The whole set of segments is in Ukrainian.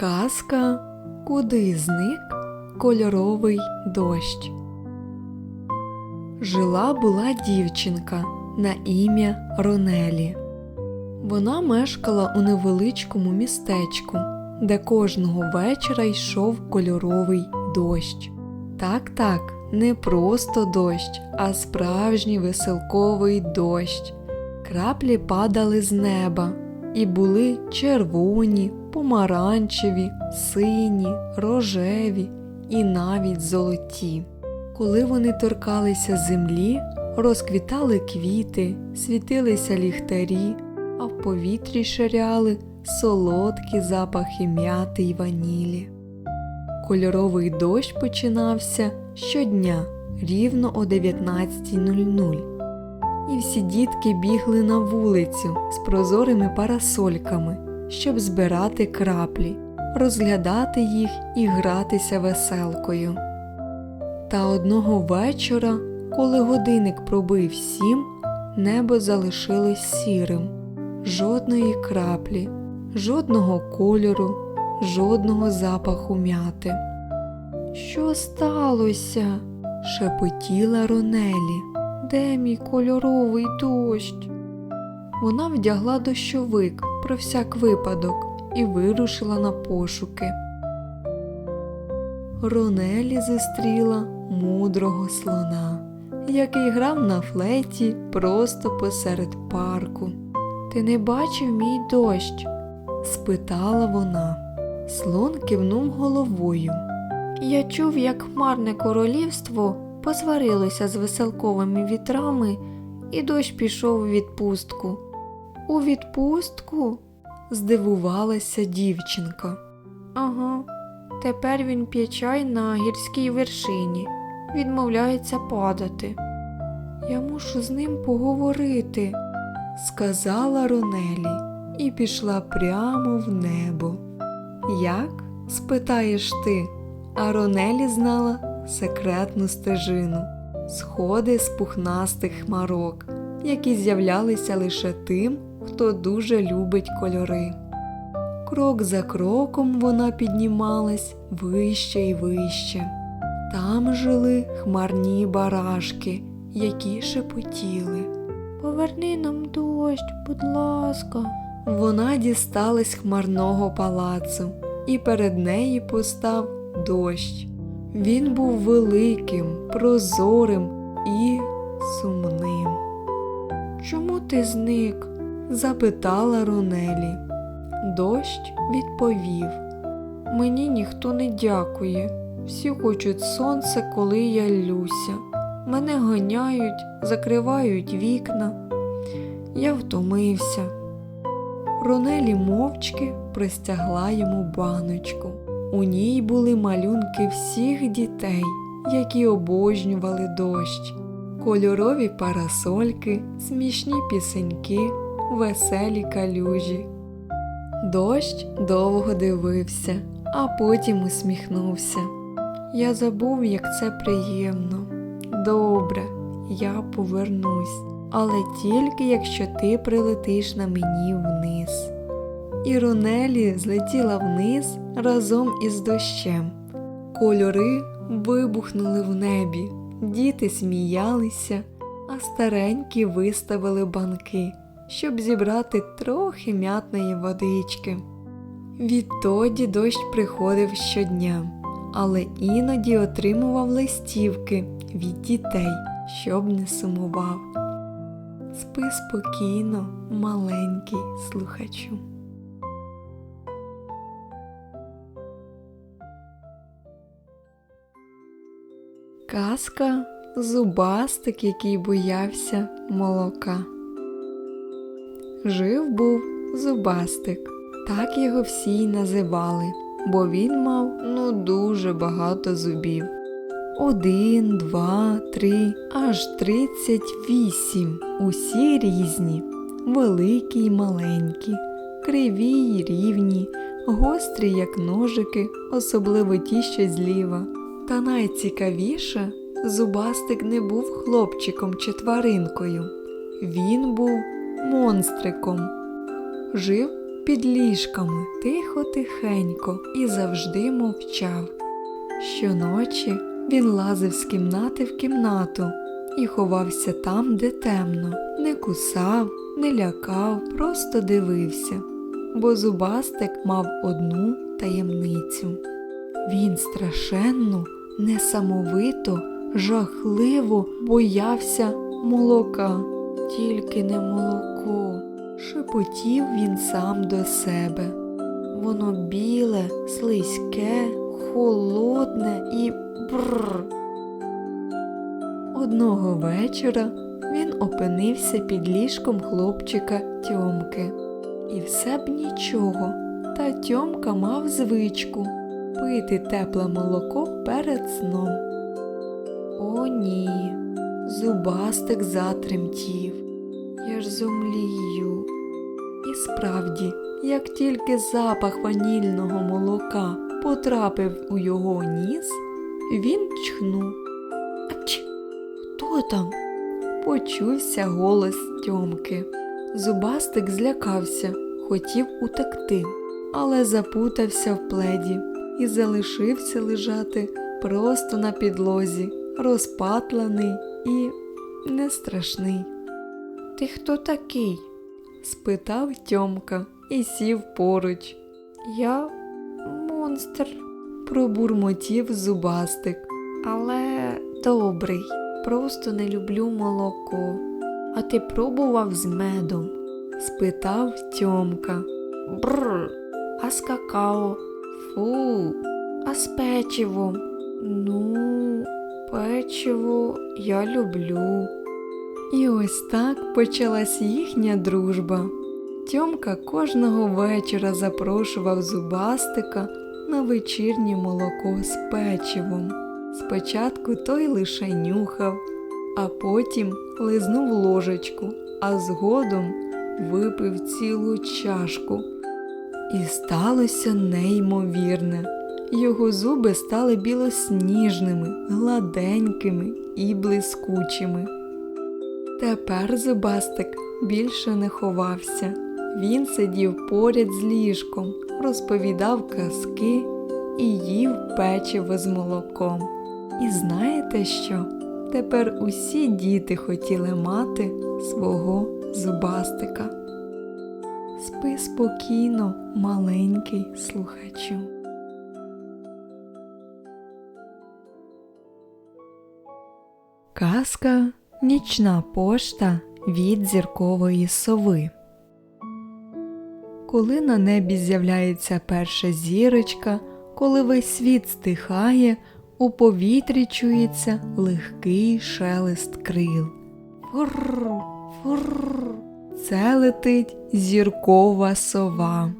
Казка Куди зник кольоровий дощ. Жила була дівчинка на ім'я Ронелі. Вона мешкала у невеличкому містечку, де кожного вечора йшов кольоровий дощ. Так, так, не просто дощ, а справжній веселковий дощ. Краплі падали з неба і були червоні, помаранчеві, сині, рожеві і навіть золоті. Коли вони торкалися землі, розквітали квіти, світилися ліхтарі, а в повітрі ширяли солодкі запахи м'яти й ванілі. Кольоровий дощ починався щодня рівно о 19.00 і всі дітки бігли на вулицю з прозорими парасольками, щоб збирати краплі, розглядати їх і гратися веселкою. Та одного вечора, коли годинник пробив сім, небо залишилось сірим, жодної краплі, жодного кольору, жодного запаху м'яти. Що сталося? шепотіла Ронелі. Де мій кольоровий дощ? Вона вдягла дощовик про всяк випадок і вирушила на пошуки. Ронелі зустріла мудрого слона, який грав на флеті просто посеред парку. Ти не бачив мій дощ? спитала вона. Слон кивнув головою. Я чув, як хмарне королівство посварилося з веселковими вітрами, і дощ пішов у відпустку. У відпустку? здивувалася дівчинка. Ага, тепер він п'є чай на гірській вершині, відмовляється падати. Я мушу з ним поговорити, сказала Ронелі і пішла прямо в небо. Як? спитаєш ти, а Ронелі знала секретну стежину, сходи з пухнастих хмарок, які з'являлися лише тим, хто дуже любить кольори. Крок за кроком вона піднімалась вище і вище. Там жили хмарні барашки, які шепотіли. Поверни нам дощ, будь ласка. Вона дісталась хмарного палацу, і перед нею постав дощ. Він був великим, прозорим і сумним. Чому ти зник? Запитала Ронелі. Дощ відповів Мені ніхто не дякує. Всі хочуть сонце, коли я люся. Мене гоняють, закривають вікна. Я втомився. Ронелі мовчки простягла йому баночку. У ній були малюнки всіх дітей, які обожнювали дощ, кольорові парасольки, смішні пісеньки, веселі калюжі. Дощ довго дивився, а потім усміхнувся. Я забув, як це приємно. Добре, я повернусь, але тільки якщо ти прилетиш на мені вниз. І Ронелі злетіла вниз разом із дощем. Кольори вибухнули в небі, діти сміялися, а старенькі виставили банки, щоб зібрати трохи м'ятної водички. Відтоді дощ приходив щодня, але іноді отримував листівки від дітей, щоб не сумував. Спи спокійно, маленький слухачу. Казка Зубастик, який боявся молока. Жив був зубастик, так його всі й називали, бо він мав ну дуже багато зубів. Один, два, три, аж тридцять вісім. Усі різні, великі й маленькі, криві й рівні, гострі, як ножики, особливо ті, що зліва. Та найцікавіше, зубастик не був хлопчиком чи тваринкою. Він був монстриком. Жив під ліжками, тихо-тихенько і завжди мовчав. Щоночі він лазив з кімнати в кімнату і ховався там, де темно, не кусав, не лякав, просто дивився, бо зубастик мав одну таємницю. Він страшенно, несамовито, жахливо боявся молока, тільки не молоко. Шепотів він сам до себе. Воно біле, слизьке, холодне і бррр. Одного вечора він опинився під ліжком хлопчика Тьомки. І все б нічого, та Тьомка мав звичку пити тепле молоко перед сном. О, ні, зубастик затремтів. Я ж зомлію. Справді, як тільки запах ванільного молока потрапив у його ніс, він чхнув. Ач! Хто там? Почувся голос Тьомки. Зубастик злякався, хотів утекти, але запутався в пледі і залишився лежати просто на підлозі, розпатлений і не страшний. Ти хто такий? Спитав Тьомка і сів поруч. Я монстр, пробурмотів зубастик. Але добрий, просто не люблю молоко. А ти пробував з медом? спитав Тьомка. Бррр, а з какао? Фу, а з печивом? Ну, печиво я люблю. І ось так почалась їхня дружба. Тьомка кожного вечора запрошував зубастика на вечірнє молоко з печивом. Спочатку той лише нюхав, а потім лизнув ложечку, а згодом випив цілу чашку. І сталося неймовірне. Його зуби стали білосніжними, гладенькими і блискучими. Тепер зубастик більше не ховався. Він сидів поряд з ліжком, розповідав казки і їв печиво з молоком. І знаєте що? Тепер усі діти хотіли мати свого зубастика. Спи спокійно, маленький слухачу. Казка Нічна пошта від зіркової сови. Коли на небі з'являється перша зірочка, коли весь світ стихає, у повітрі чується легкий шелест крил. Фурр, фурр. Це летить зіркова сова.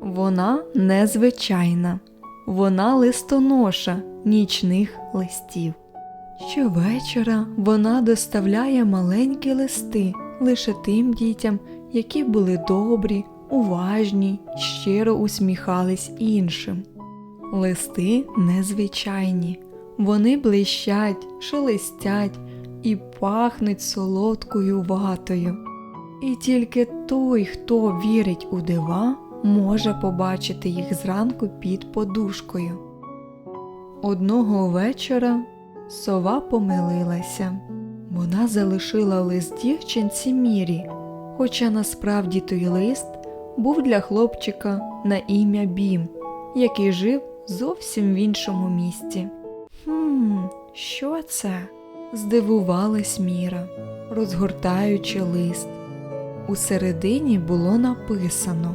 Вона незвичайна, вона листоноша нічних листів. Щовечора вона доставляє маленькі листи лише тим дітям, які були добрі, уважні, щиро усміхались іншим. Листи незвичайні, вони блищать, шелестять і пахнуть солодкою ватою. І тільки той, хто вірить у дива, може побачити їх зранку під подушкою. Одного вечора Сова помилилася. Вона залишила лист дівчинці Мірі, хоча насправді той лист був для хлопчика на ім'я Бім, який жив зовсім в іншому місті. Хм, що це? здивувалась Міра, розгортаючи лист. Усередині було написано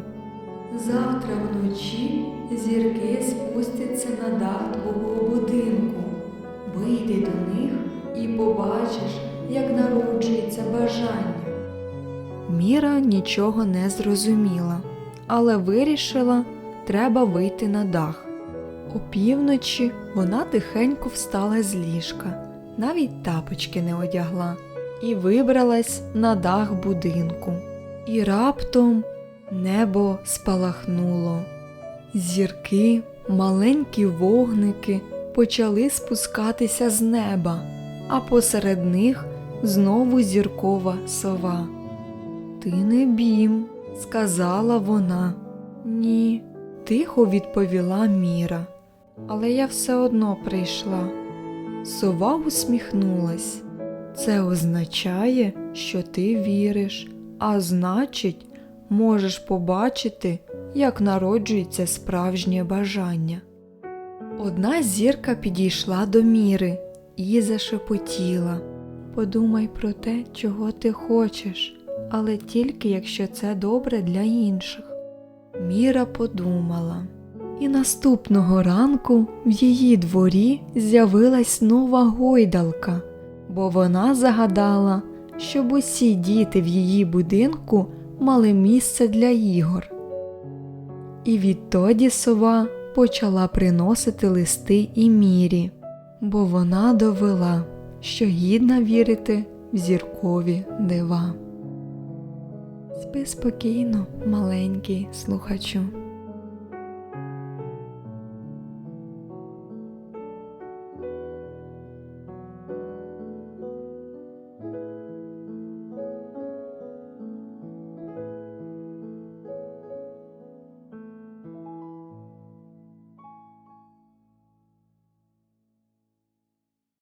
Завтра вночі зірки спустяться на дах твого будинку. Вийди до них і побачиш, як народжується бажання. Міра нічого не зрозуміла, але вирішила, треба вийти на дах. Опівночі вона тихенько встала з ліжка, навіть тапочки не одягла, і вибралась на дах будинку. І раптом небо спалахнуло. Зірки, маленькі вогники почали спускатися з неба, а посеред них знову зіркова сова. Ти не бім, сказала вона. Ні, тихо відповіла Міра. Але я все одно прийшла. Сова усміхнулась. Це означає, що ти віриш, а значить, можеш побачити, як народжується справжнє бажання. Одна зірка підійшла до міри і зашепотіла. Подумай про те, чого ти хочеш, але тільки якщо це добре для інших. Міра подумала. І наступного ранку в її дворі з'явилась нова гойдалка, бо вона загадала, щоб усі діти в її будинку мали місце для ігор. І відтоді сова почала приносити листи і мірі, бо вона довела, що гідна вірити в зіркові дива. Спи спокійно, маленький слухачу.